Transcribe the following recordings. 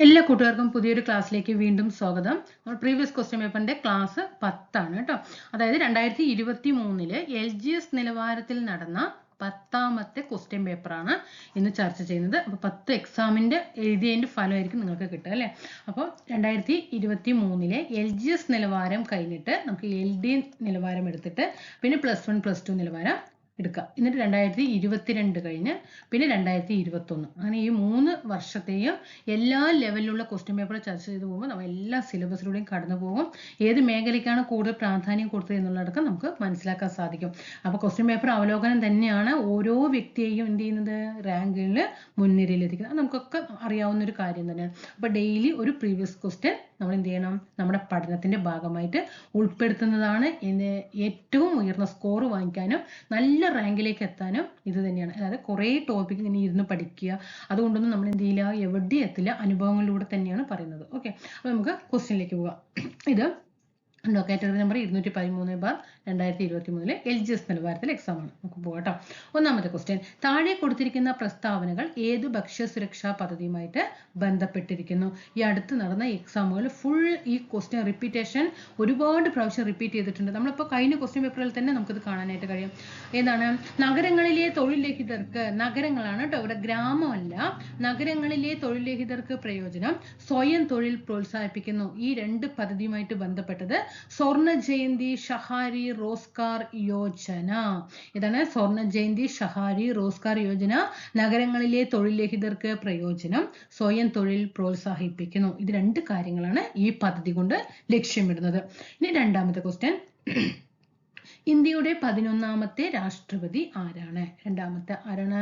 എല്ലാ കൂട്ടുകാർക്കും പുതിയൊരു ക്ലാസ്സിലേക്ക് വീണ്ടും സ്വാഗതം. നമ്മൾ പ്രീവിയസ് ക്വസ്റ്റ്യൻ പേപ്പറിന്റെ ക്ലാസ് പത്താണ് കേട്ടോ. അതായത് രണ്ടായിരത്തി ഇരുപത്തി മൂന്നിൽ എൽ ജി എസ് നിലവാരത്തിൽ നടന്ന പത്താമത്തെ ക്വസ്റ്റ്യൻ പേപ്പറാണ് ഇന്ന് ചർച്ച ചെയ്യുന്നത്. അപ്പോൾ പത്ത് എക്സാമിന്റെ എഴുതിയതിന്റെ ഫലമായിരിക്കും നിങ്ങൾക്ക് കിട്ടുക അല്ലേ? അപ്പോൾ രണ്ടായിരത്തി ഇരുപത്തി മൂന്നിലെ എൽ ജി എസ് നിലവാരം കഴിഞ്ഞിട്ട് നമുക്ക് എൽ ഡി നിലവാരം എടുത്തിട്ട് പിന്നെ പ്ലസ് വൺ പ്ലസ് ടു നിലവാരം എടുക്കുക എന്നിട്ട് രണ്ടായിരത്തി ഇരുപത്തിരണ്ട് കഴിഞ്ഞ് പിന്നെ രണ്ടായിരത്തി ഇരുപത്തൊന്ന് അങ്ങനെ ഈ മൂന്ന് വർഷത്തെയും എല്ലാ ലെവലിലുള്ള ക്വസ്റ്റ്യൻ പേപ്പർ ചർച്ച ചെയ്ത് പോകുമ്പോൾ നമ്മൾ എല്ലാ സിലബസിലൂടെയും കടന്നു പോകും. ഏത് മേഖലയ്ക്കാണ് കൂടുതൽ പ്രാധാന്യം കൊടുത്തത് എന്നുള്ളടക്കം നമുക്ക് മനസ്സിലാക്കാൻ സാധിക്കും. അപ്പോൾ ക്വസ്റ്റ്യൻ പേപ്പർ അവലോകനം തന്നെയാണ് ഓരോ വ്യക്തിയെയും എന്ത് ചെയ്യുന്നത്? റാങ്കിൽ മുൻനിരയിലെത്തിക്കുന്നത്. നമുക്കൊക്കെ അറിയാവുന്ന ഒരു കാര്യം തന്നെയാണ്. അപ്പോൾ ഡെയിലി ഒരു പ്രീവിയസ് ക്വസ്റ്റ്യൻ നമ്മൾ എന്ത് ചെയ്യണം നമ്മുടെ പഠനത്തിന്റെ ഭാഗമായിട്ട് ഉൾപ്പെടുത്തുന്നതാണ് ഇന്ന് ഏറ്റവും ഉയർന്ന സ്കോർ വാങ്ങിക്കാനും നല്ല റാങ്കിലേക്ക് എത്താനും ഇത് തന്നെയാണ്. അതായത് കുറേ ടോപ്പിക് ഇങ്ങനെ ഇരുന്ന് പഠിക്കുക. അതുകൊണ്ടൊന്നും നമ്മൾ എന്ത് ചെയ്യില്ല എവിടെ എത്തില്ല. അനുഭവങ്ങളിലൂടെ തന്നെയാണ് പറയുന്നത്. ഓക്കെ അപ്പോൾ നമുക്ക് ക്വസ്റ്റ്യനിലേക്ക് പോകാം. ഇത് കാറ്റഗറി നമ്പർ ഇരുന്നൂറ്റി പതിമൂന്ന് ബാർ രണ്ടായിരത്തി ഇരുപത്തി മൂന്നിലെ എൽ ജി എസ് നിലവാരത്തിൽ എക്സാം ആണ്. നമുക്ക് പോകട്ടോ ഒന്നാമത്തെ ക്വസ്റ്റ്യൻ താഴെ കൊടുത്തിരിക്കുന്ന പ്രസ്താവനകൾ ഏത് ഭക്ഷ്യസുരക്ഷാ പദ്ധതിയുമായിട്ട് ബന്ധപ്പെട്ടിരിക്കുന്നു? ഈ അടുത്ത് നടന്ന എക്സാമുകൾ ഫുൾ ഈ ക്വസ്റ്റ്യൻ റിപ്പീറ്റേഷൻ ഒരുപാട് പ്രാവശ്യം റിപ്പീറ്റ് ചെയ്തിട്ടുണ്ട്. നമ്മളിപ്പോൾ കഴിഞ്ഞ ക്വസ്റ്റ്യൻ പേപ്പറിൽ തന്നെ നമുക്കിത് കാണാനായിട്ട് കഴിയും. ഏതാണ്? നഗരങ്ങളിലെ തൊഴിൽ രഹിതർക്ക് നഗരങ്ങളാണ് കേട്ടോ. ഇവിടെ ഗ്രാമമല്ല. നഗരങ്ങളിലെ തൊഴിൽ രഹിതർക്ക് പ്രയോജനം സ്വയം തൊഴിൽ പ്രോത്സാഹിപ്പിക്കുന്നു. ഈ രണ്ട് പദ്ധതിയുമായിട്ട് ബന്ധപ്പെട്ടത് സ്വർണ ജയന്തി ഷഹാരി റോസ്കാർ യോജന. ഇതാണ് സ്വർണ ജയന്തി ഷഹാരി റോസ്കാർ യോജന. നഗരങ്ങളിലെ തൊഴിൽ രഹിതർക്ക് പ്രയോജനം സ്വയം തൊഴിൽ പ്രോത്സാഹിപ്പിക്കുന്നു. ഇത് രണ്ട് കാര്യങ്ങളാണ് ഈ പദ്ധതി കൊണ്ട് ലക്ഷ്യമിടുന്നത്. ഇനി രണ്ടാമത്തെ ക്വസ്റ്റ്യൻ ഇന്ത്യയുടെ പതിനൊന്നാമത്തെ രാഷ്ട്രപതി ആരാണ്? രണ്ടാമത്തെ ആരാണ്?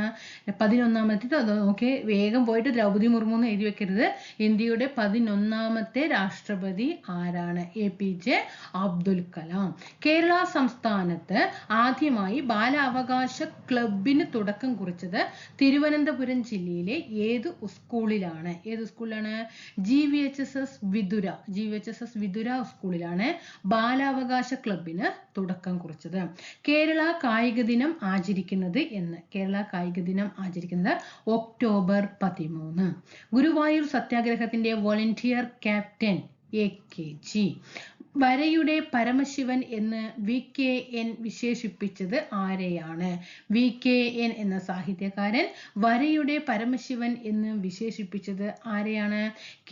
പതിനൊന്നാമത്തെ നോക്കി വേഗം പോയിട്ട് ദ്രൗപദി മുർമു എന്ന് എഴുതി വെക്കരുത്. ഇന്ത്യയുടെ പതിനൊന്നാമത്തെ രാഷ്ട്രപതി ആരാണ്? A P J Abdul Kalam. Kerala സംസ്ഥാനത്ത് ആദ്യമായി ബാലാവകാശ ക്ലബിന് തുടക്കം കുറിച്ചത് തിരുവനന്തപുരം ജില്ലയിലെ ഏത് സ്കൂളിലാണ്? ഏത് സ്കൂളിലാണ്? G V H S S Vithura. G V H S S Vithura സ്കൂളിലാണ്. ബാലാവകാശ ക്ലബിന് തുടക്കം കുറിച്ചത്. കേരള കായിക ദിനം ആചരിക്കുന്നത് എന്ന്. കേരള കായിക ദിനം ആചരിക്കുന്നത് ഒക്ടോബർ പതിമൂന്ന്. Guruvayur സത്യാഗ്രഹത്തിന്റെ volunteer captain A K G. വരയുടെ പരമശിവൻ എന്ന് വി കെ എൻ വിശേഷിപ്പിച്ചത് ആരെയാണ്? വി കെ എൻ എന്ന സാഹിത്യകാരൻ വരയുടെ പരമശിവൻ എന്ന് വിശേഷിപ്പിച്ചത് ആരെയാണ്?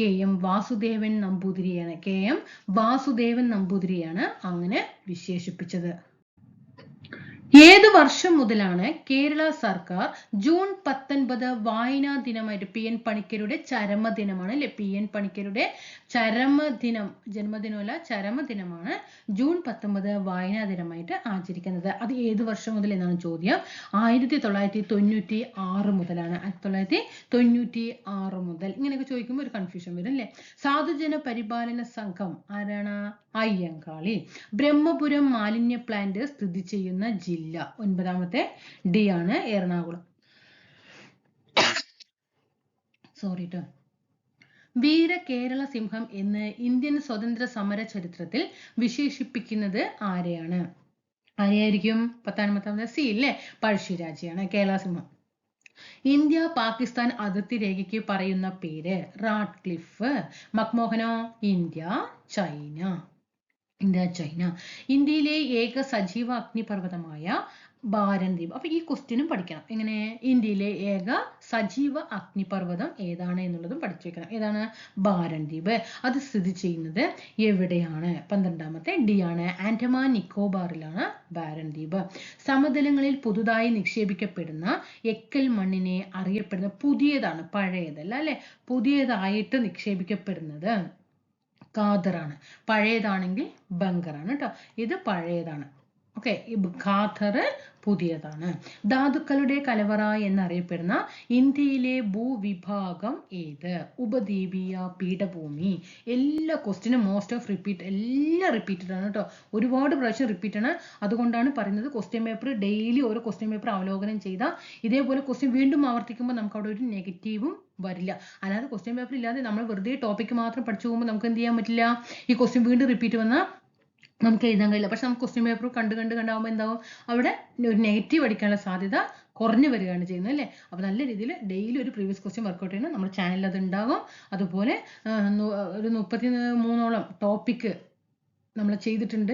കെ എം വാസുദേവൻ നമ്പൂതിരിയാണ്. കെ എം വാസുദേവൻ നമ്പൂതിരിയാണ് അങ്ങനെ വിശേഷിപ്പിച്ചത്. ഏത് വർഷം മുതലാണ് കേരള സർക്കാർ ജൂൺ പത്തൊൻപത് വായനാ ദിനമായിട്ട് പി എൻ പണിക്കരുടെ ചരമദിനമാണ് അല്ലെ? പി എൻ പണിക്കരുടെ ചരമദിനം ജന്മദിനമല്ല ചരമദിനമാണ് ജൂൺ പത്തൊമ്പത് വായനാ ദിനമായിട്ട് ആചരിക്കുന്നത്. അത് ഏത് വർഷം മുതൽ എന്നാണ് ചോദ്യം? ആയിരത്തി തൊള്ളായിരത്തി തൊണ്ണൂറ്റി ആറ് മുതലാണ്. ആയിരത്തി തൊള്ളായിരത്തി തൊണ്ണൂറ്റി ആറ് മുതൽ. ഇങ്ങനെയൊക്കെ ചോദിക്കുമ്പോൾ ഒരു കൺഫ്യൂഷൻ വരും അല്ലേ? സാധുജന പരിപാലന സംഘം ആരാണ്? അയ്യങ്കാളി ബ്രഹ്മപുരം മാലിന്യ പ്ലാന്റ് സ്ഥിതി ചെയ്യുന്ന ജില്ല ഒൻപതാമത്തെ ഡി ആണ് എറണാകുളം. സോറി ട്ടോ. വീര കേരള സിംഹം എന്ന് ഇന്ത്യൻ സ്വതന്ത്ര സമര ചരിത്രത്തിൽ വിശേഷിപ്പിക്കുന്നത് ആരെയാണ്? ആരെയായിരിക്കും? പത്താമത്താമത്തെ സി ഇല്ലേ? പഴശ്ശിരാജയാണ് കേരള സിംഹം. ഇന്ത്യ പാകിസ്ഥാൻ അതിർത്തി രേഖയ്ക്ക് പറയുന്ന പേര് റാഡ്ക്ലിഫ് മക്മോഹനോ ഇന്ത്യ ചൈന. India China. ഇന്ത്യയിലെ ഏക സജീവ അഗ്നിപർവതമായ ഭാരൻ ദ്വീപ് അപ്പൊ ഈ ക്വസ്റ്റ്യനും പഠിക്കണം. എങ്ങനെ? ഇന്ത്യയിലെ ഏക സജീവ അഗ്നിപർവതം ഏതാണ് എന്നുള്ളതും പഠിച്ചു വെക്കണം. ഏതാണ്? ഭാരൻ ദ്വീപ് അത് സ്ഥിതി ചെയ്യുന്നത് എവിടെയാണ്? പന്ത്രണ്ടാമത്തെ ഡി ആണ്. ആൻഡമാൻ നിക്കോബാറിലാണ് ഭാരൻ ദ്വീപ് സമതലങ്ങളിൽ പുതുതായി നിക്ഷേപിക്കപ്പെടുന്ന എക്കൽ മണ്ണിനെ അറിയപ്പെടുന്ന പുതിയതാണ് പഴയതല്ല അല്ലെ? പുതിയതായിട്ട് നിക്ഷേപിക്കപ്പെടുന്നത് ഖാദറാണ് പഴയതാണെങ്കിൽ ബങ്കറാണ് കേട്ടോ. ഇത് പഴയതാണ്. ഓക്കെ ഈ ഖാദർ പുതിയതാണ്. ധാതുക്കളുടെ കലവറ എന്നറിയപ്പെടുന്ന ഇന്ത്യയിലെ ഭൂവിഭാഗം ഏത്? ഉപദ്വീപീയ പീഠഭൂമി. എല്ലാ ക്വസ്റ്റിനും മോസ്റ്റ് ഓഫ് റിപ്പീറ്റ് എല്ലാം റിപ്പീറ്റഡ് ആണ് കേട്ടോ. ഒരുപാട് പ്രാവശ്യം റിപ്പീറ്റ് ആണ്. അതുകൊണ്ടാണ് പറയുന്നത് ക്വസ്റ്റ്യൻ പേപ്പർ ഡെയിലി ഓരോ ക്വസ്റ്റ്യൻ പേപ്പർ അവലോകനം ചെയ്താൽ ഇതേപോലെ ക്വസ്റ്റ്യൻ വീണ്ടും ആവർത്തിക്കുമ്പോൾ നമുക്ക് അവിടെ ഒരു നെഗറ്റീവും വരില്ല. അല്ലാതെ ക്വസ്റ്റ്യൻ പേപ്പർ ഇല്ലാതെ നമ്മൾ വെറുതെ ടോപ്പിക്ക് മാത്രം പഠിച്ചു പോകുമ്പോൾ നമുക്ക് എന്ത് ചെയ്യാൻ പറ്റില്ല? ഈ ക്വസ്റ്റ്യൻ വീണ്ടും റിപ്പീറ്റ് വന്നാൽ നമുക്ക് എഴുതാൻ കഴിയില്ല. പക്ഷെ നമുക്ക് ക്വസ്റ്റ്യൻ പേപ്പർ കണ്ട് കണ്ട് കണ്ടാകുമ്പോൾ എന്താവും? അവിടെ ഒരു നെഗറ്റീവ് അടിക്കാനുള്ള സാധ്യത കുറഞ്ഞു വരികയാണ് ചെയ്യുന്നത് അല്ലേ? അപ്പോൾ നല്ല രീതിയിൽ ഡെയിലി ഒരു പ്രീവിയസ് ക്വസ്റ്റ്യൻ വർക്കൗട്ട് ചെയ്യണം. നമ്മുടെ ചാനലിൽ അത് ഉണ്ടാകും. അതുപോലെ ഒരു മുപ്പത്തി മൂന്നോളം ടോപ്പിക്ക് നമ്മൾ ചെയ്തിട്ടുണ്ട്.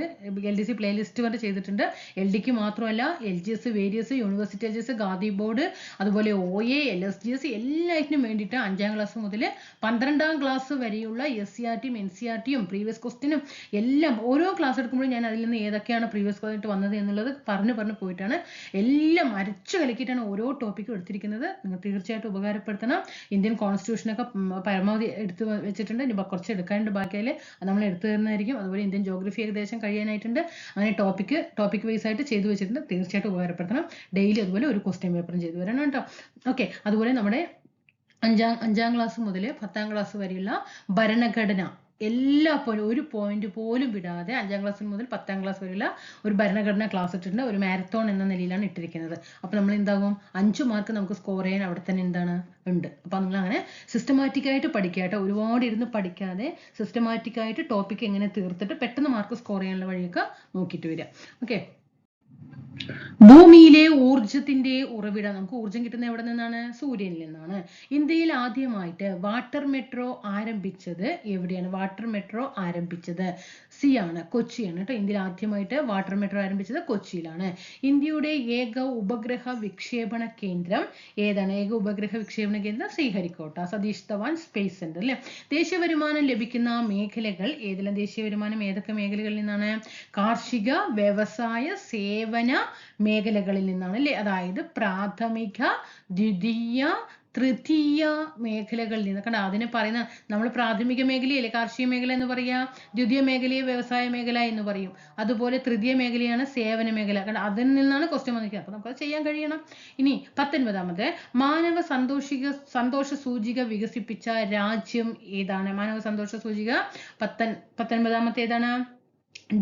എൽ ഡി സി പ്ലേലിസ്റ്റ് വരെ ചെയ്തിട്ടുണ്ട്. എൽ ഡിക്ക് മാത്രമല്ല L G S various university L G S Gandhi board അതുപോലെ O A L S G S എല്ലാറ്റിനും വേണ്ടിയിട്ട് അഞ്ചാം ക്ലാസ് മുതൽ പന്ത്രണ്ടാം ക്ലാസ് വരെയുള്ള എസ് സി ആർ ടിയും എൻ സി ആർ ടിയും പ്രീവിയസ് ക്വസ്റ്റിനും എല്ലാം ഓരോ ക്ലാസ് എടുക്കുമ്പോഴും ഞാൻ അതിൽ നിന്ന് ഏതൊക്കെയാണ് പ്രീവിയസ് ആയിട്ട് വന്നത് എന്നുള്ളത് പറഞ്ഞു പറഞ്ഞു പോയിട്ടാണ്. എല്ലാം അരച്ചു കലക്കിയിട്ടാണ് ഓരോ ടോപ്പിക്കും എടുത്തിരിക്കുന്നത്. നിങ്ങൾ തീർച്ചയായിട്ടും ഉപകാരപ്പെടുത്തണം. ഇന്ത്യൻ കോൺസ്റ്റിറ്റ്യൂഷനൊക്കെ പരമാവധി എടുത്ത് വെച്ചിട്ടുണ്ട്. ഇനി കുറച്ച് എടുക്കാനുണ്ട് ബാക്കിയാൽ നമ്മൾ എടുത്തു തരുന്നതായിരിക്കും. അതുപോലെ ഇന്ത്യൻ ജോഗ്രഫി ഏകദേശം കഴിയാനായിട്ടുണ്ട്. അങ്ങനെ ടോപ്പിക്ക് ടോപ്പിക് വൈസ് ആയിട്ട് ചെയ്തു വെച്ചിട്ടുണ്ട്. തീർച്ചയായിട്ടും ഉപകാരപ്പെടുത്തണം. ഡെയിലി അതുപോലെ ഒരു ക്വസ്റ്റ്യൻ പേപ്പറും ചെയ്തു വരണം കേട്ടോ. ഓക്കെ അതുപോലെ നമ്മുടെ അഞ്ചാം അഞ്ചാം ക്ലാസ് മുതൽ പത്താം ക്ലാസ് വരെയുള്ള ഭരണഘടന എല്ലാ പോലും ഒരു പോയിന്റ് പോലും വിടാതെ അഞ്ചാം ക്ലാസ് മുതൽ പത്താം ക്ലാസ് വരെയുള്ള ഒരു ഭരണഘടനാ ക്ലാസ് ഇട്ടിട്ടുണ്ട് ഒരു മാരത്തോൺ എന്ന നിലയിലാണ് ഇട്ടിരിക്കുന്നത്. അപ്പോൾ നമ്മൾ എന്താകും? അഞ്ച് മാർക്ക് നമുക്ക് സ്കോർ ചെയ്യാൻ അവിടെ തന്നെ എന്താണ്? ഉണ്ട്. അപ്പോൾ നിങ്ങൾ അങ്ങനെ സിസ്റ്റമാറ്റിക് ആയിട്ട് പഠിക്കുക കേട്ടോ. ഒരുപാട് ഇരുന്ന് പഠിക്കാതെ സിസ്റ്റമാറ്റിക് ആയിട്ട് ടോപ്പിക് എങ്ങനെ തീർത്തിട്ട് പെട്ടെന്ന് മാർക്ക് സ്കോർ ചെയ്യാനുള്ള വഴിയൊക്കെ നോക്കിയിട്ട് വരിക. ഓക്കെ ഭൂമിയിലെ ഊർജത്തിന്റെ ഉറവിടം നമുക്ക് ഊർജം കിട്ടുന്ന എവിടെ നിന്നാണ്? സൂര്യനിൽ നിന്നാണ്. ഇന്ത്യയിൽ ആദ്യമായിട്ട് വാട്ടർ മെട്രോ ആരംഭിച്ചത് എവിടെയാണ്? വാട്ടർ മെട്രോ ആരംഭിച്ചത് സി ആണ് കൊച്ചിയാണ് കേട്ടോ. ഇന്ത്യയിൽ ആദ്യമായിട്ട് വാട്ടർ മെട്രോ ആരംഭിച്ചത് കൊച്ചിയിലാണ്. ഇന്ത്യയുടെ ഏക ഉപഗ്രഹ വിക്ഷേപണ കേന്ദ്രം ഏതാണ്? ഏക ഉപഗ്രഹ വിക്ഷേപണ കേന്ദ്രം ശ്രീഹരിക്കോട്ട സതീഷ് ധവാൻ സ്പേസ് സെന്റർ അല്ലെ? ദേശീയ വരുമാനം ലഭിക്കുന്ന മേഖലകൾ ഏതെല്ലാം? ദേശീയ വരുമാനം ഏതൊക്കെ മേഖലകളിൽ നിന്നാണ്? കാർഷിക വ്യവസായ സേവന മേഖലകളിൽ നിന്നാണ് അല്ലേ? അതായത് പ്രാഥമിക ദ്വിതീയ തൃതീയ മേഖലകളിൽ നിന്ന്. കണ്ട? അതിന് പറയുന്ന നമ്മൾ പ്രാഥമിക മേഖലയല്ലേ? കാർഷിക മേഖല എന്ന് പറയാ ദ്വിതീയ മേഖലയെ വ്യവസായ മേഖല എന്ന് പറയും. അതുപോലെ തൃതീയ മേഖലയാണ് സേവന മേഖല. കണ്ട? അതിൽ നിന്നാണ് ക്വസ്റ്റ്യൻ വന്നിരിക്കുന്നത്. അപ്പൊ നമുക്കത് ചെയ്യാൻ കഴിയണം. ഇനി പത്തൊൻപതാമത്. മാനവ സന്തോഷിക സന്തോഷ സൂചിക വികസിപ്പിച്ച രാജ്യം ഏതാണ്? മാനവ സന്തോഷ സൂചിക പത്തൻ പത്തൊൻപതാമത്തെ ഏതാണ്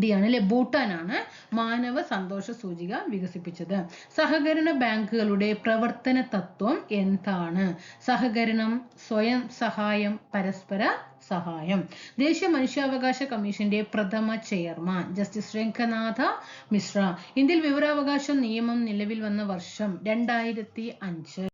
ഡി ആണ് അല്ലെ ഭൂട്ടാനാണ് മാനവ സന്തോഷ സൂചിക വികസിപ്പിച്ചത്. സഹകരണ ബാങ്കുകളുടെ പ്രവർത്തന തത്വം എന്താണ്? സഹകരണം സ്വയം സഹായം പരസ്പര സഹായം. ദേശീയ മനുഷ്യാവകാശ കമ്മീഷന്റെ പ്രഥമ ചെയർമാൻ ജസ്റ്റിസ് രംഗനാഥ മിശ്ര. ഇന്ത്യയിൽ വിവരാവകാശ നിയമം നിലവിൽ വന്ന വർഷം രണ്ടായിരത്തി അഞ്ച്.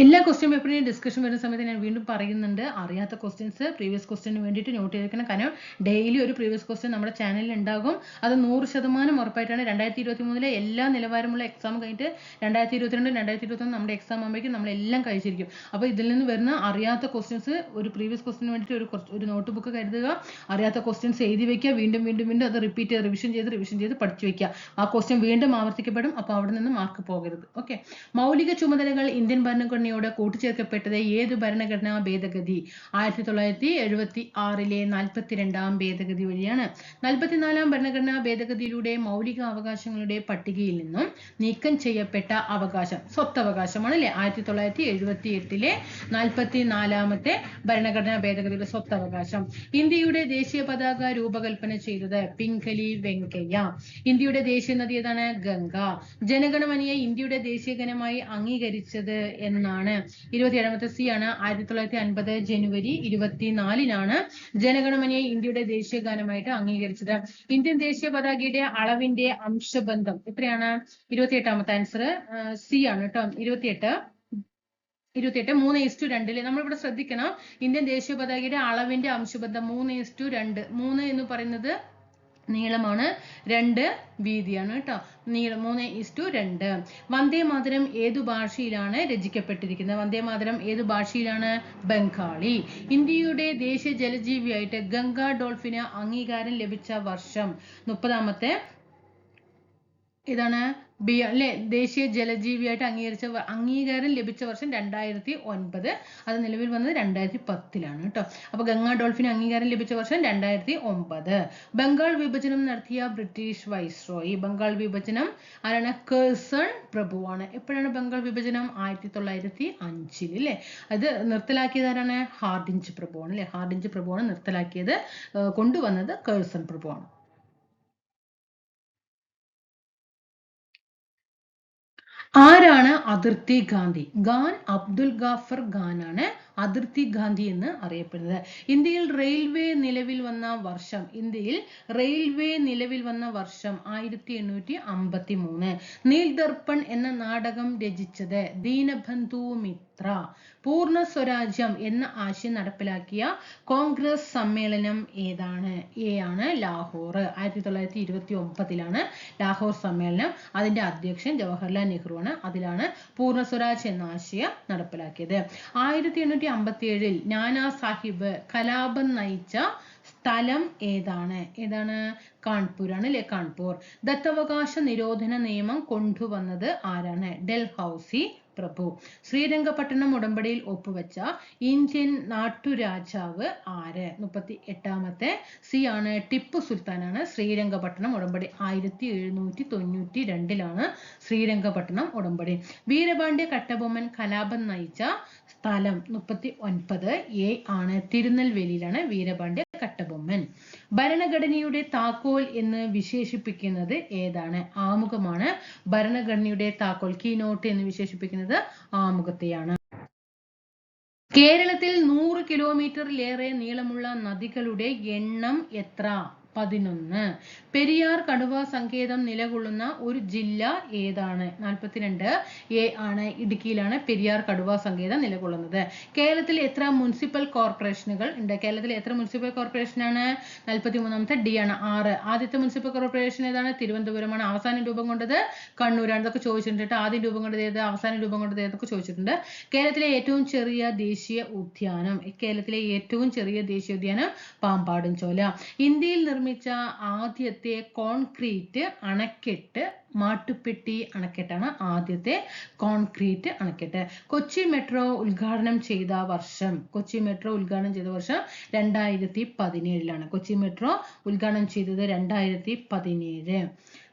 എല്ലാ ക്വസ്റ്റ്യൻ പേപ്പറിനും ഡിസ്കഷൻ വരുന്ന സമയത്ത് ഞാൻ വീണ്ടും പറയുന്നുണ്ട്. അറിയാത്ത ക്വസ്റ്റ്യൻസ് പ്രീവിയസ് ക്വസ്റ്റ്യന് വേണ്ടിയിട്ട് നോട്ട് ചെയ്തേക്കണം. കാരണം ഡെയിലി ഒരു പ്രീവിയസ് ക്വസ്റ്റ്യൻ നമ്മുടെ ചാനലിൽ ഉണ്ടാകും. അത് നൂറ് ശതമാനം ഉറപ്പായിട്ടാണ് രണ്ടായിരത്തി ഇരുപത്തി മൂന്നിലെ എല്ലാ നിലവാരമുള്ള എക്സാം കഴിഞ്ഞിട്ട് രണ്ടായിരത്തി ഇരുപത്തിരണ്ട് രണ്ടായിരത്തി ഇരുപത്തൊന്ന് നമ്മുടെ എക്സാം ആകുമ്പോഴേക്കും നമ്മളെല്ലാം കഴിച്ചിരിക്കും. അപ്പോൾ ഇതിൽ നിന്ന് വരുന്ന അറിയാത്ത ക്വസ്റ്റ്യൻസ് ഒരു പ്രീവിയസ് ക്വസ്റ്റിന് വേണ്ടിയിട്ട് ഒരു ഒരു നോട്ട് ബുക്ക് കരുതുക. അറിയാത്ത ക്വസ്റ്റ്യൻസ് എഴുതി വെക്കുക. വീണ്ടും വീണ്ടും വീണ്ടും അത് റിപ്പീറ്റ് ചെയ്ത് റിവിഷൻ ചെയ്ത് റിവിഷൻ ചെയ്ത് പഠിച്ചു വെക്കുക. ആ ക്വസ്റ്റ്യൻ വീണ്ടും ആവർത്തിക്കപ്പെടും. അപ്പോൾ അവിടെ നിന്ന് മാർക്ക് പോകരുത്. ഓക്കെ മൗലിക ചുമതലകൾ ഇന്ത്യൻ ഭരണഘടനയോട് കൂട്ടിച്ചേർക്കപ്പെട്ടത് ഏത് ഭരണഘടനാ ഭേദഗതി? ആയിരത്തി തൊള്ളായിരത്തി എഴുപത്തി ആറിലെ നാൽപ്പത്തിരണ്ടാം ഭേദഗതി വഴിയാണ്. നാൽപ്പത്തിനാലാം ഭരണഘടനാ ഭേദഗതിയിലൂടെ മൗലിക അവകാശങ്ങളുടെ പട്ടികയിൽ നിന്നും നീക്കം ചെയ്യപ്പെട്ട അവകാശം സ്വത്തവകാശമാണ് അല്ലെ ആയിരത്തി തൊള്ളായിരത്തി എഴുപത്തി എട്ടിലെ നാൽപ്പത്തി നാലാമത്തെ ഭരണഘടനാ ഭേദഗതിയുടെ സ്വത്തവകാശം. ഇന്ത്യയുടെ ദേശീയ പതാക രൂപകൽപ്പന ചെയ്തത് പിംഗലി വെങ്കയ്യ. ഇന്ത്യയുടെ ദേശീയ നദി ഏതാണ്? ഗംഗ. ജനഗണമനിയെ ഇന്ത്യയുടെ ദേശീയ ഗണമായി അംഗീകരിച്ചത് എന്നാണ് ഇരുപത്തിയേഴാമത്തെ സി ആണ്. ആയിരത്തി തൊള്ളായിരത്തി അൻപത് ജനുവരി ഇരുപത്തിനാലിനാണ് ജനഗണമനയെ ഇന്ത്യയുടെ ദേശീയ ഗാനമായിട്ട് അംഗീകരിച്ചത്. ഇന്ത്യൻ ദേശീയ പതാകയുടെ അളവിന്റെ അംശബന്ധം എത്രയാണ്? ഇരുപത്തിയെട്ടാമത്തെ ആൻസർ സി ആണ് കേട്ടോ. ഇരുപത്തിയെട്ട് ഇരുപത്തിയെട്ട് മൂന്ന് ഇസ്റ്റു രണ്ടിൽ നമ്മളിവിടെ ശ്രദ്ധിക്കണം. ഇന്ത്യൻ ദേശീയ പതാകയുടെ അളവിന്റെ അംശബന്ധം മൂന്ന് ഇസ്റ്റു രണ്ട്. മൂന്ന് എന്ന് പറയുന്നത് നീളമാണ് രണ്ട് വീതിയാണ് കേട്ടോ. നീളം മൂന്ന് ഇസ്റ്റു രണ്ട്. വന്ദേ മാതരം ഏതു ഭാഷയിലാണ് രചിക്കപ്പെട്ടിരിക്കുന്നത്? വന്ദേ മാതരം ഏതു ഭാഷയിലാണ്? ബംഗാളി. ഇന്ത്യയുടെ ദേശീയ ജലജീവിയായിട്ട് ഗംഗാ ഡോൾഫിന് അംഗീകാരം ലഭിച്ച വർഷം. മുപ്പതാമത്തെ ഇതാണ് ബി അല്ലെ ദേശീയ ജലജീവിയായിട്ട് അംഗീകരിച്ച അംഗീകാരം ലഭിച്ച വർഷം രണ്ടായിരത്തി ഒൻപത് അത് നിലവിൽ വന്നത് രണ്ടായിരത്തി പത്തിലാണ് കേട്ടോ. അപ്പൊ ഗംഗാ ഡോൾഫിന് അംഗീകാരം ലഭിച്ച വർഷം രണ്ടായിരത്തി ഒമ്പത് ബംഗാൾ വിഭജനം നടത്തിയ ബ്രിട്ടീഷ് വൈസ്രോയി. ബംഗാൾ വിഭജനം ആരാണ്? കേസൺ പ്രഭുവാണ്. എപ്പോഴാണ് ബംഗാൾ വിഭജനം? ആയിരത്തി തൊള്ളായിരത്തി അഞ്ചിൽ അല്ലേ? അത് നിർത്തലാക്കിയത് ആരാണ്? ഹാർഡിഞ്ച് പ്രഭുവാണ് അല്ലെ? ഹാർഡിഞ്ച് പ്രഭുവാണ് നിർത്തലാക്കിയത് കൊണ്ടുവന്നത് കേഴ്സൺ പ്രഭുവാണ്. ആരാണ് അതിർത്തി ഗാന്ധി? ഖാൻ അബ്ദുൽ ഗാഫർ ഖാനാണ് അതിർത്തി ഗാന്ധി എന്ന് അറിയപ്പെടുന്നത്. ഇന്ത്യയിൽ റെയിൽവേ നിലവിൽ വന്ന വർഷം ഇന്ത്യയിൽ റെയിൽവേ നിലവിൽ വന്ന വർഷം ആയിരത്തി എണ്ണൂറ്റി അമ്പത്തി മൂന്ന് നീൽ ദർപ്പൺ എന്ന നാടകം രചിച്ചത് ദീനബന്ധു മിത്ര പൂർണ സ്വരാജ്യം എന്ന ആശയം നടപ്പിലാക്കിയ കോൺഗ്രസ് സമ്മേളനം ഏതാണ്? എ ആണ് ലാഹോർ. ആയിരത്തി തൊള്ളായിരത്തി ഇരുപത്തി ഒമ്പതിലാണ് ലാഹോർ സമ്മേളനം. അതിന്റെ അധ്യക്ഷൻ ജവഹർലാൽ നെഹ്റു ആണ്. അതിലാണ് പൂർണ സ്വരാജ് എന്ന ആശയം നടപ്പിലാക്കിയത്. ആയിരത്തി എണ്ണൂറ്റി അമ്പത്തി ഏഴിൽ നാനാ സാഹിബ് കലാപം നയിച്ച സ്ഥലം ഏതാണ്? ഏതാണ്? കാൺപൂർ ആണ് അല്ലെ കാൺപൂർ. ദത്തവകാശ നിരോധന നിയമം കൊണ്ടുവന്നത് ആരാണ്? ഡൽഹൌസി പ്രഭു. ശ്രീരംഗപട്ടണം ഉടമ്പടിയിൽ ഒപ്പുവെച്ച ഇന്ത്യൻ നാട്ടുരാജാവ് ആര്? മുപ്പത്തി എട്ടാമത്തെ സി ആണ് ടിപ്പു സുൽത്താനാണ് ശ്രീരംഗപട്ടണം ഉടമ്പടി. ആയിരത്തി എഴുന്നൂറ്റി തൊണ്ണൂറ്റി രണ്ടിലാണ് ശ്രീരംഗപട്ടണം ഉടമ്പടി. വീരപാണ്ഡ്യ കട്ടബൊമ്മൻ കലാപം നയിച്ച സ്ഥലം മുപ്പത്തി ഒൻപത് എ ആണ്. തിരുനെൽവേലിയിലാണ് വീരപാണ്ഡ്യ കട്ടബൊമ്മൻ. ഭരണഘടനയുടെ താക്കോൽ എന്ന് വിശേഷിപ്പിക്കുന്നത് ഏതാണ്? ആമുഖമാണ്. ഭരണഘടനയുടെ താക്കോൽ കീനോട്ട് എന്ന് വിശേഷിപ്പിക്കുന്നത് ആമുഖത്തെയാണ്. കേരളത്തിൽ നൂറ് കിലോമീറ്ററിലേറെ നീളമുള്ള നദികളുടെ എണ്ണം എത്ര? പതിനൊന്ന്. പെരിയാർ കടുവ സങ്കേതം നിലകൊള്ളുന്ന ഒരു ജില്ല ഏതാണ്? നാൽപ്പത്തിരണ്ട് എ ആണ് ഇടുക്കിയിലാണ് പെരിയാർ കടുവ സങ്കേതം നിലകൊള്ളുന്നത്. കേരളത്തിൽ എത്ര മുനിസിപ്പൽ കോർപ്പറേഷനുകൾ ഉണ്ട്? കേരളത്തിൽ എത്ര മുനിസിപ്പൽ കോർപ്പറേഷനാണ്? നാൽപ്പത്തി മൂന്നാമത്തെ ഡി ആണ് ആറ്. ആദ്യത്തെ മുനിസിപ്പൽ കോർപ്പറേഷൻ ഏതാണ്? തിരുവനന്തപുരമാണ്. അവസാന രൂപം കൊണ്ടത് കണ്ണൂരാണ്. ഇതൊക്കെ ചോദിച്ചിട്ടുണ്ട് ട്ടോ. ആദ്യം രൂപം കൊണ്ടത് ഏത്? അവസാന രൂപം കൊണ്ടത് ഏതൊക്കെ ചോദിച്ചിട്ടുണ്ട്. കേരളത്തിലെ ഏറ്റവും ചെറിയ ദേശീയ ഉദ്യാനം? കേരളത്തിലെ ഏറ്റവും ചെറിയ ദേശീയ ഉദ്യാനം പാമ്പാടും ചോല ഇന്ത്യയിൽ നിർമ്മിച്ച ആദ്യത്തെ കോൺക്രീറ്റ് അണക്കെട്ട് മാട്ടുപ്പെട്ടി അണക്കെട്ടാണ് ആദ്യത്തെ കോൺക്രീറ്റ് അണക്കെട്ട്. കൊച്ചി മെട്രോ ഉദ്ഘാടനം ചെയ്ത വർഷം കൊച്ചി മെട്രോ ഉദ്ഘാടനം ചെയ്ത വർഷം രണ്ടായിരത്തി പതിനേഴിലാണ് കൊച്ചി മെട്രോ ഉദ്ഘാടനം ചെയ്തത് രണ്ടായിരത്തി പതിനേഴ്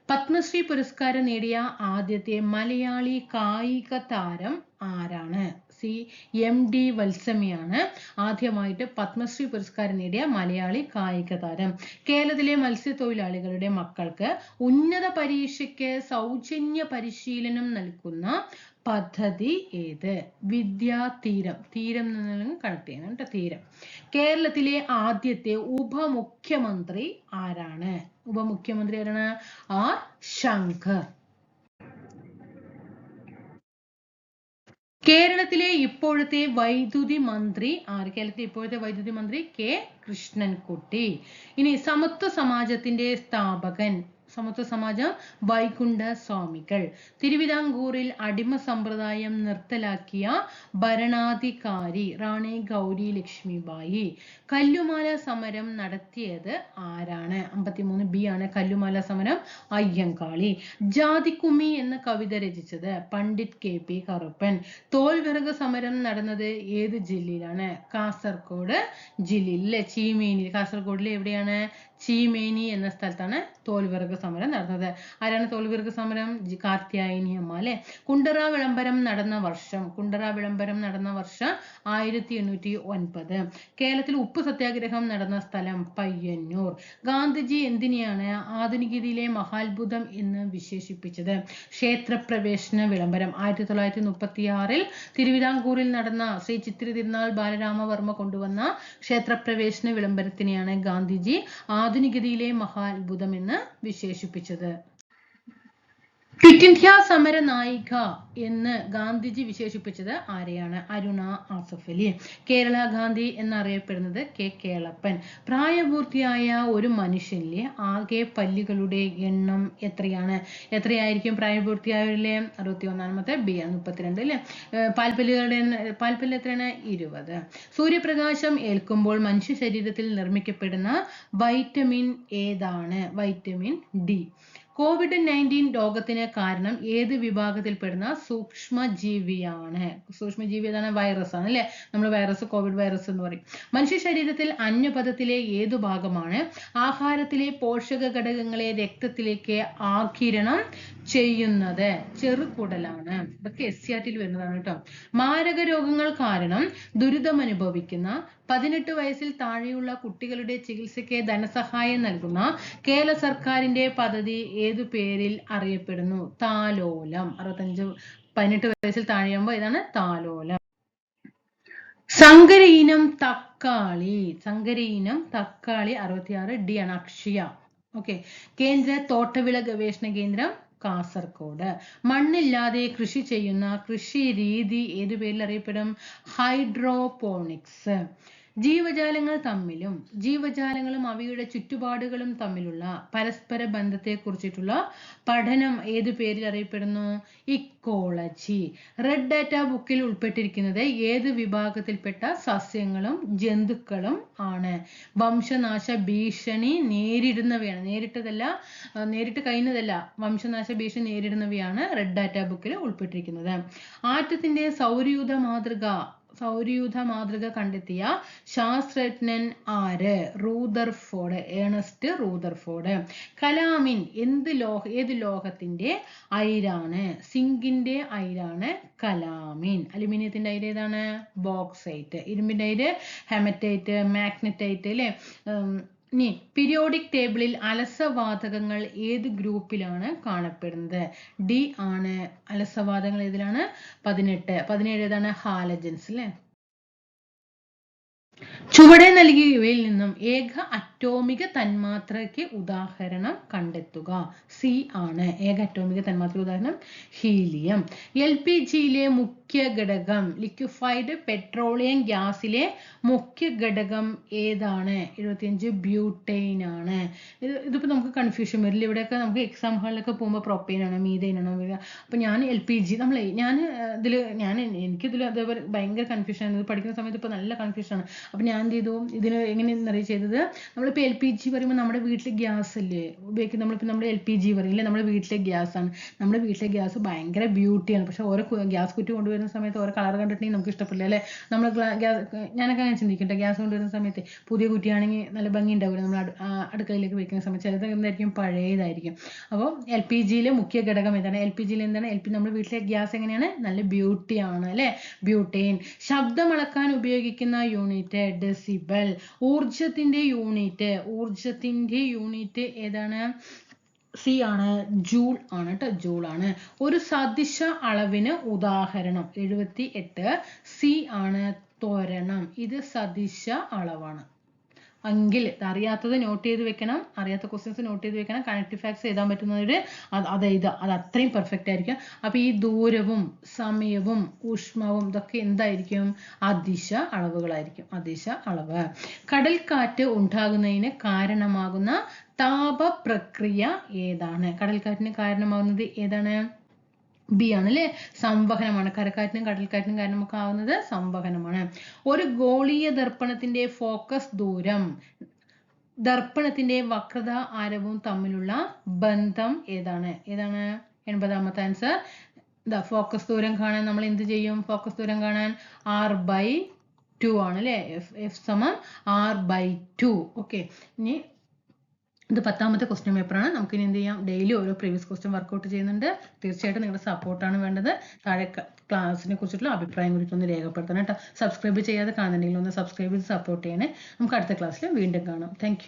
പത്മശ്രീ പുരസ്കാരം നേടിയ ആദ്യത്തെ മലയാളി കായിക താരം ആരാണ്? സി എം ഡി വത്സമിയാണ് ആദ്യമായിട്ട് പത്മശ്രീ പുരസ്കാരം നേടിയ മലയാളി കായിക താരം കേരളത്തിലെ മത്സ്യത്തൊഴിലാളികളുടെ മക്കൾക്ക് ഉന്നത പരീക്ഷയ്ക്ക് സൗജന്യ പരിശീലനം നൽകുന്ന പദ്ധതി ഏത്? വിദ്യാതീരം തീരം. എന്ന് കണക്ട് ചെയ്യണം കേട്ടോ തീരം. കേരളത്തിലെ ആദ്യത്തെ ഉപമുഖ്യമന്ത്രി ആരാണ്? ഉപമുഖ്യമന്ത്രി ആരാണ്? ആർ ശങ്കർ. കേരളത്തിലെ ഇപ്പോഴത്തെ വൈദ്യുതി മന്ത്രി ആര്? കേരളത്തിലെ ഇപ്പോഴത്തെ വൈദ്യുതി മന്ത്രി കെ കൃഷ്ണൻകുട്ടി. ഇനി സമത്വ സമാജത്തിന്റെ സ്ഥാപകൻ സമത്വ സമാജം വൈകുണ്ഠ സ്വാമികൾ. തിരുവിതാംകൂറിൽ അടിമ സമ്പ്രദായം നിർത്തലാക്കിയ ഭരണാധികാരി റാണി ഗൗരി ലക്ഷ്മിബായി. കല്ലുമാല സമരം നടത്തിയത് ആരാണ്? അമ്പത്തിമൂന്ന് ബി ആണ് കല്ലുമാല സമരം. അയ്യങ്കാളി. ജാതിക്കുമ്മി എന്ന കവിത രചിച്ചത് പണ്ഡിറ്റ് കെ പി കറുപ്പൻ. തോൽവിറക് സമരം നടന്നത് ഏത് ജില്ലയിലാണ്? കാസർഗോഡ് ജില്ലയിൽ അല്ലെ ചീമേനി കാസർഗോഡിലെ എവിടെയാണ്? ചീമേനി എന്ന സ്ഥലത്താണ് തോൽവിറക് സമരം നടന്നത്. ആരാണ് തോൽവിറക് സമരം? കാർത്യായനി അമ്മ അല്ലെ? കുണ്ടറ വിളംബരം നടന്ന വർഷം കുണ്ടറ വിളംബരം നടന്ന വർഷം ആയിരത്തി എണ്ണൂറ്റി ഒൻപത് കേരളത്തിൽ ഉപ്പ് സത്യാഗ്രഹം നടന്ന സ്ഥലം പയ്യന്നൂർ. ഗാന്ധിജി എന്തിനെയാണ് ആധുനികതയിലെ മഹാത്ഭുതം എന്ന് വിശേഷിപ്പിച്ചത്? ക്ഷേത്രപ്രവേശന വിളംബരം. ആയിരത്തി തൊള്ളായിരത്തി മുപ്പത്തി ആറിൽ തിരുവിതാംകൂറിൽ നടന്ന ശ്രീ ചിത്തിര തിരുനാൾ ബാലരാമവർമ്മ കൊണ്ടുവന്ന ക്ഷേത്രപ്രവേശന വിളംബരത്തിനെയാണ് ഗാന്ധിജി ആധുനികതയിലെ മഹാത്ഭുതം എന്ന് വിശേഷിപ്പിച്ചത്. ക്വിറ്റ് ഇന്ത്യ സമര നായിക എന്ന് ഗാന്ധിജി വിശേഷിപ്പിച്ചത് ആരെയാണ്? അരുണ ആസഫ് അലി കേരള ഗാന്ധി എന്നറിയപ്പെടുന്നത് കെ കേളപ്പൻ. പ്രായപൂർത്തിയായ ഒരു മനുഷ്യനിലെ ആകെ പല്ലുകളുടെ എണ്ണം എത്രയാണ്? എത്രയായിരിക്കും പ്രായപൂർത്തിയായവരിലെ? അറുപത്തി ഒന്നാമത്തെ ബി മുപ്പത്തിരണ്ട് അല്ലേ? പാൽപ്പല്ലുകളുടെ പാൽപ്പല്ല് എത്രയാണ്? ഇരുപത്. സൂര്യപ്രകാശം ഏൽക്കുമ്പോൾ മനുഷ്യ ശരീരത്തിൽ നിർമ്മിക്കപ്പെടുന്ന വൈറ്റമിൻ ഏതാണ്? Vitamin D. കോവിഡ് നയന്റീൻ രോഗത്തിന് കാരണം ഏത് വിഭാഗത്തിൽപ്പെടുന്ന സൂക്ഷ്മജീവിയാണ്. സൂക്ഷ്മജീവി ഏതാണ് വൈറസ് ആണ് അല്ലെ? നമ്മൾ വൈറസ് കോവിഡ് വൈറസ് എന്ന് പറയും. മനുഷ്യ ശരീരത്തിൽ അന്യപഥത്തിലെ ഏതു ഭാഗമാണ്? ആഹാരത്തിലെ പോഷക ഘടകങ്ങളെ രക്തത്തിലേക്ക് ആകിരണം ചെയ്യുന്നത്. ചെറുകുടലാണ്. ഇതൊക്കെ എസ് സി ആർട്ടിൽ വരുന്നതാണ് കേട്ടോ. മാരക രോഗങ്ങൾ കാരണം ദുരിതം അനുഭവിക്കുന്ന പതിനെട്ട് വയസ്സിൽ താഴെയുള്ള കുട്ടികളുടെ ചികിത്സയ്ക്ക് ധനസഹായം നൽകുന്ന കേരള സർക്കാരിന്റെ പദ്ധതി ഏതു പേരിൽ അറിയപ്പെടുന്നു? താലോലം. അറുപത്തഞ്ച് പതിനെട്ട് വയസ്സിൽ താഴെയാകുമ്പോൾ ഇതാണ് താലോലം. സങ്കരയിനം തക്കാളി. സങ്കരയിനം തക്കാളി അറുപത്തിയാറ് ഡി ആണ് അക്ഷയ. ഓക്കെ. കേന്ദ്ര തോട്ടവിള ഗവേഷണ കേന്ദ്രം കാസർഗോഡ് മണ്ണില്ലാതെ കൃഷി ചെയ്യുന്ന കൃഷി രീതി ഏതു പേരിൽ അറിയപ്പെടും? ഹൈഡ്രോപോണിക്സ്. ജീവജാലങ്ങൾ തമ്മിലും ജീവജാലങ്ങളും അവയുടെ ചുറ്റുപാടുകളും തമ്മിലുള്ള പരസ്പര ബന്ധത്തെക്കുറിച്ചിട്ടുള്ള പഠനം ഏതു പേരിൽ അറിയപ്പെടുന്നു? ഇക്കോളജി റെഡ് ഡാറ്റ ബുക്കിൽ ഉൾപ്പെട്ടിരിക്കുന്നത് ഏത് വിഭാഗത്തിൽപ്പെട്ട സസ്യങ്ങളും ജന്തുക്കളും ആണ്. വംശനാശ ഭീഷണി നേരിടുന്നവയാണ്. നേരിട്ടതല്ല നേരിട്ട് കഴിയുന്നതല്ല വംശനാശ ഭീഷണി നേരിടുന്നവയാണ് റെഡ് ഡാറ്റ ബുക്കിൽ ഉൾപ്പെട്ടിരിക്കുന്നത്. ആറ്റത്തിന്റെ സൗരയൂഥ മാതൃക സൗരയൂഥ മാതൃക കണ്ടെത്തിയ ശാസ്ത്രജ്ഞൻ ആര്? റൂദർഫോർഡ് ഏണസ്റ്റ് റൂദർഫോർഡ് കലാമിൻ എന്ത് ലോഹ ഏത് ലോഹത്തിന്റെ അയിരാണ്? സിങ്കിന്റെ അയിരാണ് കലാമിൻ. അലുമിനിയത്തിന്റെ അയിര് ഏതാണ്? ബോക്സൈറ്റ്. ഇരുമ്പിന്റെ അയിര് ഹെമറ്റൈറ്റ് മാഗ്നറ്റൈറ്റ് അല്ലെ? ഇനി പീരിയോഡിക് ടേബിളിൽ അലസവാതകങ്ങൾ ഏത് ഗ്രൂപ്പിലാണ് കാണപ്പെടുന്നത്? ഡി ആണ് അലസവാതകങ്ങൾ ഏതിലാണ്? പതിനെട്ട്. പതിനേഴ് ഏതാണ്? ഹാലജൻസ് അല്ലേ ചുവടെ നൽകിയ ഇവയിൽ നിന്നും ഏക അറ്റോമിക തന്മാത്രയ്ക്ക് ഉദാഹരണം കണ്ടെത്തുക. സി ആണ്. ഏക അറ്റോമിക തന്മാത്ര ഉദാഹരണം ഹീലിയം. എൽ പി ജിയിലെ മുഖ്യ ഘടകം ലിക്വിഫൈഡ് പെട്രോളിയം ഗ്യാസിലെ മുഖ്യ ഘടകം ഏതാണ്? എഴുപത്തിയഞ്ച് ബ്യൂട്ടൈൻ ആണ്. ഇത് ഇതിപ്പോ നമുക്ക് കൺഫ്യൂഷൻ വരില്ല ഇവിടെയൊക്കെ നമുക്ക് എക്സാം ഹാളിലൊക്കെ പോകുമ്പോൾ പ്രൊപ്പൈൻ ആണോ മീതൈൻ ആണോ വരിക. അപ്പൊ ഞാൻ എൽ പി ജി നമ്മൾ ഞാൻ ഇതിൽ ഞാൻ എനിക്കിതിൽ അതേപോലെ ഭയങ്കര കൺഫ്യൂഷൻ ആണ്. ഇത് പഠിക്കുന്ന സമയത്ത് ഇപ്പൊ നല്ല കൺഫ്യൂഷൻ ആണ്. അപ്പൊ ഞാൻ എന്ത് ചെയ്തു. ഇതിന് എങ്ങനെയെന്ന് അറിയ ചെയ്തത്? നമ്മളിപ്പോ എൽ പി ജി പറയുമ്പോൾ നമ്മുടെ വീട്ടിലെ ഗ്യാസ് അല്ലേ ഉപയോഗിക്കുന്നത് നമ്മളിപ്പോ നമ്മുടെ എൽ പി ജി പറയില്ലേ നമ്മുടെ വീട്ടിലെ ഗ്യാസ് ആണ്. നമ്മുടെ വീട്ടിലെ ഗ്യാസ് ഭയങ്കര ബ്യൂട്ടിയാണ് പക്ഷെ ഓരോ ഗ്യാസ് കുറ്റി കൊണ്ടുവരുന്ന സമയത്ത് ഓരോ കളർ കണ്ടിട്ടുണ്ടെങ്കിൽ നമുക്ക് ഇഷ്ടപ്പെടില്ല അല്ലേ? നമ്മൾ ഗ്യാസ് ഞാനൊക്കെ അങ്ങനെ ചിന്തിക്കട്ടെ. ഗ്യാസ് കൊണ്ടുവരുന്ന സമയത്ത് പുതിയ കുറ്റിയാണെങ്കിൽ നല്ല ഭംഗി നമ്മൾ അടുക്കളയിലേക്ക് വെക്കുന്ന സമയത്ത് ചിലത് എന്തായിരിക്കും? പഴയതായിരിക്കും. അപ്പോൾ എൽ പി ജിയിലെ മുഖ്യ ഘടകം ഏതാണ്? എൽ പി ജിയിൽ എന്താണ്? എൽ പി നമ്മുടെ വീട്ടിലെ ഗ്യാസ് എങ്ങനെയാണ്? നല്ല ബ്യൂട്ടി ആണ് ബ്യൂട്ടെയിൻ ശബ്ദം അളക്കാൻ ഉപയോഗിക്കുന്ന യൂണിറ്റ് ഡെസിബൽ ഊർജത്തിന്റെ യൂണിറ്റ് ഊർജത്തിന്റെ യൂണിറ്റ് ഏതാണ്? സി ആണ് ജൂൾ ആണ് കേട്ടോ ജൂൾ ആണ്. ഒരു സദിശ അളവിന് ഉദാഹരണം എഴുപത്തി എട്ട് സി ആണ് ത്വരണം. ഇത് സദിശ അളവാണ്. എങ്കിൽ അറിയാത്തത് നോട്ട് ചെയ്ത് വെക്കണം. അറിയാത്ത ക്വസ്റ്റ്യൻസ് നോട്ട് ചെയ്ത് വെക്കണം. കണക്റ്റീവ് ഫാക്ട്സ് എഴുതാൻ പറ്റുന്നവർ അത് അത് അത് അത്രയും പെർഫെക്റ്റ് ആയിരിക്കും. അപ്പൊ ഈ ദൂരവും സമയവും ഊഷ്മവും ഇതൊക്കെ എന്തായിരിക്കും? അതിശ അളവുകളായിരിക്കും. അതിശ അളവ്. കടൽക്കാറ്റ് ഉണ്ടാകുന്നതിന് കാരണമാകുന്ന താപ പ്രക്രിയ ഏതാണ്? കടൽക്കാറ്റിന് കാരണമാകുന്നത് ഏതാണ്? ബി ആണ് അല്ലെ? സംവഹനമാണ്. കരക്കാറ്റിനും കടൽക്കാറ്റിനും കാരണമൊക്കെ ആവുന്നത് സംവഹനമാണ്. ഒരു ഗോളീയ ദർപ്പണത്തിന്റെ ഫോക്കസ് ദൂരം ദർപ്പണത്തിന്റെ വക്രത ആരവും തമ്മിലുള്ള ബന്ധം ഏതാണ്? ഏതാണ്? എൺപതാമത്തെ ആൻസർ ദ ഫോക്കസ് ദൂരം കാണാൻ നമ്മൾ എന്ത് ചെയ്യും? ഫോക്കസ് ദൂരം കാണാൻ ആർ ബൈ ടു ആണ് അല്ലെ? എഫ് എഫ് സമം ആർ ബൈ ടു ഓക്കെ ഇനി ഇത് പത്താമത്തെ ക്വസ്റ്റ്യൻ പേപ്പറാണ് നമുക്ക് ഇനി എന്ത് ചെയ്യാം? ഡെയിലി ഓരോ പ്രീവിയസ് ക്വസ്റ്റ്യൻ വർക്കൗട്ട് ചെയ്യുന്നുണ്ട്. തീർച്ചയായിട്ടും നിങ്ങളുടെ സപ്പോർട്ടാണ് വേണ്ടത്. താഴെ ക്ലാസ്സിനെ കുറിച്ചിട്ടുള്ള അഭിപ്രായം കൂടി ഒന്ന് രേഖപ്പെടുത്തണം കേട്ടോ. സബ്സ്ക്രൈബ് ചെയ്യാതെ കാണുന്നുണ്ടെങ്കിൽ ഒന്ന് സബ്സ്ക്രൈബ് ചെയ്ത് സപ്പോർട്ട് ചെയ്യണേ. നമുക്ക് അടുത്ത ക്ലാസ്സിൽ വീണ്ടും കാണാം. താങ്ക്